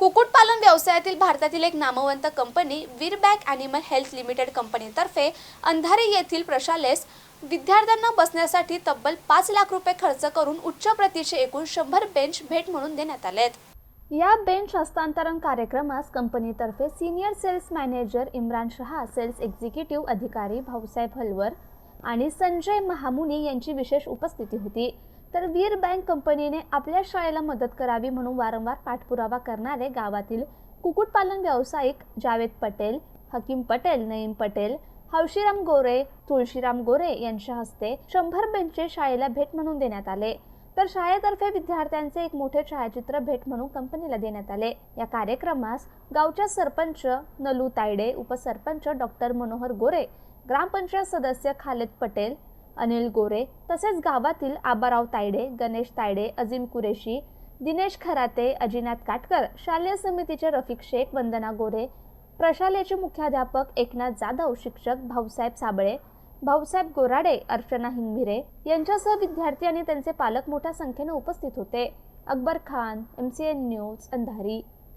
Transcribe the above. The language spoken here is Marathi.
कुक्कुटपालन व्यवसायातील भारतातील एक नामवंत company Virbac animal health limited कंपनीतर्फे अंधारी येथील प्रशालेस विद्यार्थ्यांना बसण्यासाठी तब्बल पाच लाख रुपये खर्च करून उच्च प्रतीचे एकूण शंभर बेंच भेट म्हणून देण्यात आलेत. या बेंच हस्तांतरण कार्यक्रमास कंपनीतर्फे senior sales manager Imran Shah sales executive अधिकारी भाऊसाहेब हलवर आणि संजय महामुनी यांची विशेष उपस्थिती होती. तर वीर बँक कंपनीने आपल्या शाळेला मदत करावी म्हणून वारंवार पाठपुरावा करणारे गावातील कुक्कुटपालन व्यावसायिक जावेद पटेल हकीम पटेल नईम पटेल हौशीराम गोरे तुळशीराम गोरे यांच्या हस्ते शंभर बेंचेस शाळेला भेट म्हणून देण्यात आले. तर शाळेतर्फे विद्यार्थ्यांचे एक मोठे छायाचित्र भेट म्हणून कंपनीला देण्यात आले. या कार्यक्रमास गावच्या सरपंच नलू तायडे उपसरपंच डॉक्टर मनोहर गोरे ग्रामपंचायत सदस्य खालेद पटेल अनिल गोरे तसेच गावातील आबाराव तायडे गणेश तायडे अजिम कुरेशी दिनेश खराते अजिनाथ काटकर शालेय समितीचे रफिक शेख वंदना गोरे प्रशालेचे मुख्याध्यापक एकनाथ जाधव शिक्षक भाऊसाहेब साबळे भाऊसाहेब गोराडे अर्चना हिंगमिरे यांच्यासह विद्यार्थी आणि त्यांचे पालक मोठ्या संख्येने उपस्थित होते. Akbar Khan M C N news Andhari.